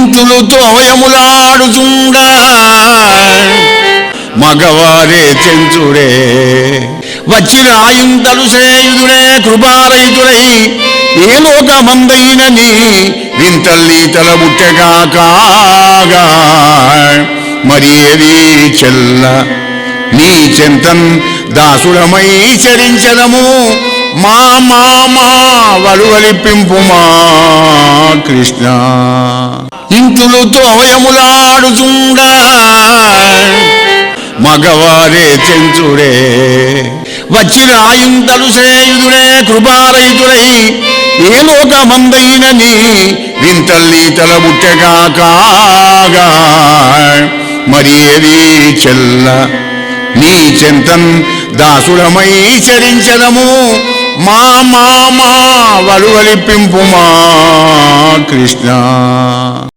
ఇంతులతో అవయములాడుచుండా. మగవారే చెంచుడే వచ్చిన ఆయుంతలు సేయుదుడే కృపారహితుడై. ఏ లోకమందైనని వింతల్లి తల కాగా మరి ఏది చెల్ల? నీ చెంతన్ దాసుడమై చరించదము. మా మా మా వలువలిపింపు మా కృష్ణ. ఇంతులతో అవయములాడుచుండా మగవారే చెంచుడే వచ్చిన ఆయుంతలు సేయుదుడే కృపారహితుడై ఏ లోకమందైనని వింతల్లీతల బుట్టెగా కాగా. మరి ఏది చెల్ల? నీ చెంతన్ దాసుడమై చరించదము. మా మా మా వలువలిపింపు మా కృష్ణ.